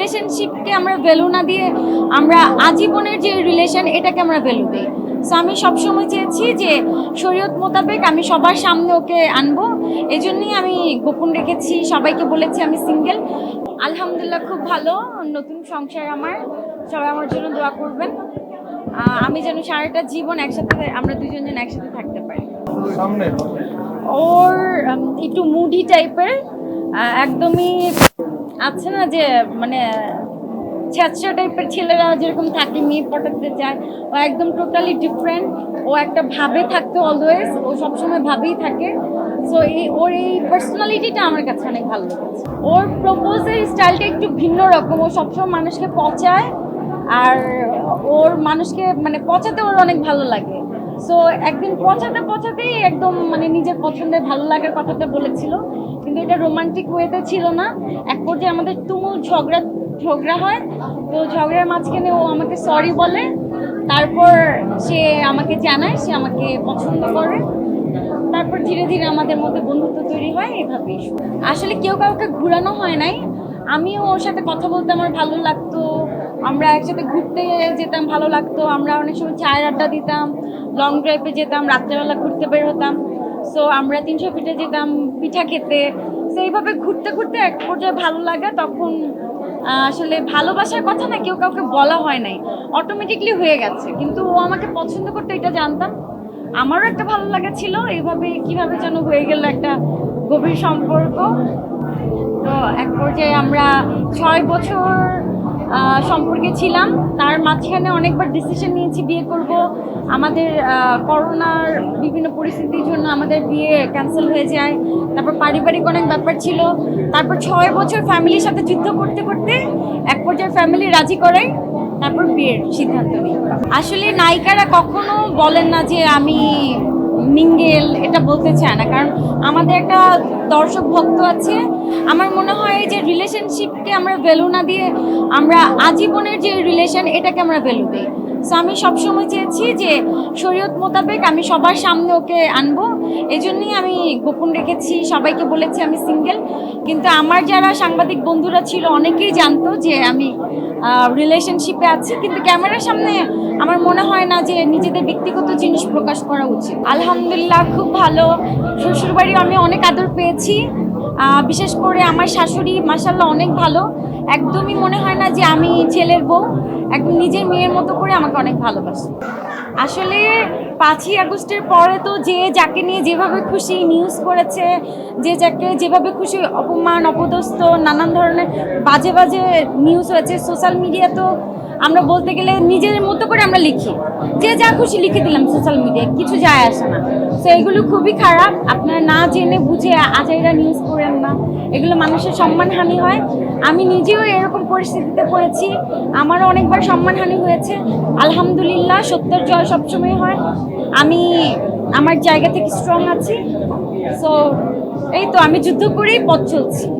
রিলেশনশিপকে আমরা ভ্যালু না দিয়ে আমরা আজীবনের যে রিলেশন এটাকে আমরা ভ্যালু দিই। সো আমি সবসময় চেয়েছি যে শরীয়ত মোতাবেক আমি সবার সামনে ওকে আনব। এই জন্যই আমি গোপন রেখেছি সবাইকে বলেছি আমি সিঙ্গেল আলহামদুলিল্লাহ খুব ভালো নতুন সংসার আমার। সবাই আমার জন্য দোয়া করবেন। আমি যেন সারাটা জীবন একসাথে আমরা দুজন যেন একসাথে থাকতে পারি। সামনে? ওর একটু মুডি টাইপের একদমই আছে না যে মানে ছ্যাঁচড়া টাইপের ছেলেরা যেরকম থাকে, মেয়ে পটাতে চায়, ও একদম টোটালি ডিফারেন্ট ও একটা ভাবে থাকতো অলওয়েজ ও সবসময় ভাবেই থাকে। সো এই, ওর এই পার্সোনালিটিটা আমার কাছে অনেক ভালো লেগেছে। ওর প্রপোজের স্টাইলটা একটু ভিন্ন রকম। ও সবসময় মানুষকে পচায়, আর ওর মানুষকে মানে পচাতে ওর অনেক ভালো লাগে। সো একদিন পচাতে পচাতেই একদম মানে নিজের পছন্দের ভালো লাগার কথাটা বলেছিল। কিন্তু এটা রোমান্টিক ওয়েতে ছিল না। এক পর্যায়ে আমাদের তুমুল ঝগড়া ঝগড়া হয়। তো ঝগড়ার মাঝখানে ও আমাকে সরি বলে। তারপর সে আমাকে জানায়, সে আমাকে পছন্দ করে। তারপর ধীরে ধীরে আমাদের মধ্যে বন্ধুত্ব তৈরি হয়, এভাবেই আসলে কেউ কাউকে ঘুরানো হয় নাই। আমিও ওর সাথে কথা বলতে আমার ভালো লাগতো। আমরা একসাথে ঘুরতে যেতাম, ভালো লাগতো। আমরা অনেক সময় চায়ের আড্ডা দিতাম লং ড্রাইভে যেতাম, রাত্রেবেলা ঘুরতে বের হতাম। সো আমরা তিনশো ফিটে যেতাম পিঠা খেতে। সো এইভাবে ঘুরতে ঘুরতে এক পর্যায়ে ভালো লাগা, তখন আসলে ভালোবাসার কথা না কেউ কাউকে বলা হয় নাই। অটোমেটিকলি হয়ে গেছে। কিন্তু ও আমাকে পছন্দ করতে, এটা জানতাম। আমারও একটা ভালো লাগা ছিল, এইভাবে কীভাবে যেন হয়ে গেল একটা গভীর সম্পর্ক। তো এক পর্যায়ে আমরা ছয় বছর সম্পর্কে ছিলাম। তার মাঝখানে অনেকবার ডিসিশন নিয়েছি বিয়ে করব। আমাদের করোনার বিভিন্ন পরিস্থিতির জন্য আমাদের বিয়ে ক্যান্সেল হয়ে যায়। তারপর পারিবারিক অনেক ব্যাপার ছিল। তারপর ছয় বছর ফ্যামিলির সাথে যুদ্ধ করতে করতে এক পর্যায়ে ফ্যামিলি রাজি করে, তারপর বিয়ের সিদ্ধান্ত নিই। আসলে নায়িকারা কখনো বলেন না যে আমি মিঙ্গেল, এটা বলতে চায় না। কারণ আমাদের একটা দর্শক ভক্ত আছে, আমার মনে হয় যে রিলেশনশিপকে আমরা ভ্যালু না দিয়ে আমরা আজীবনের যে রিলেশন এটাকে আমরা ভ্যালু দিই। সো আমি সবসময় চেয়েছি যে শরীয়ত মোতাবেক আমি সবার সামনে ওকে আনব। এই জন্যই আমি গোপন রেখেছি, সবাইকে বলেছি আমি সিঙ্গেল কিন্তু আমার যারা সাংবাদিক বন্ধুরা ছিল, অনেকেই জানতো যে আমি রিলেশনশিপে আছি। কিন্তু ক্যামেরার সামনে আমার মনে হয় না যে নিজেদের ব্যক্তিগত জিনিস প্রকাশ করা উচিত। আলহামদুলিল্লাহ, খুব ভালো। শ্বশুরবাড়ি আমি অনেক আদর পেয়েছি। বিশেষ করে আমার শাশুড়ি মাসাল্লাহ অনেক ভালো। একদমই মনে হয় না যে আমি ছেলের বউ। একদম নিজের মেয়ের মতো করে আমাকে অনেক ভালোবাসে। আসলে পাঁচই আগস্টের পরে তো যে যাকে নিয়ে যেভাবে খুশি নিউজ করেছে, যে যাকে যেভাবে খুশি অপমান, অপদস্থ, নানান ধরনের বাজে বাজে নিউজ হয়েছে সোশ্যাল মিডিয়া তো আমরা বলতে গেলে নিজের মতো করে আমরা লিখি। যে যা খুশি লিখে দিলাম সোশ্যাল মিডিয়ায় কিছু যায় আসে না। তো এগুলো খুবই খারাপ। আপনারা না জেনে বুঝে আজাইরা নিউজ করেন না। এগুলো মানুষের সম্মানহানি হয়। আমি নিজেও এরকম পরিস্থিতিতে পড়েছি। আমারও অনেকবার সম্মানহানি হয়েছে। আলহামদুলিল্লাহ, সত্যের জয় সবসময় হয়। আমি আমার জায়গা থেকে স্ট্রং আছি। সো এই তো, আমি যুদ্ধ করেই পথ চলছি।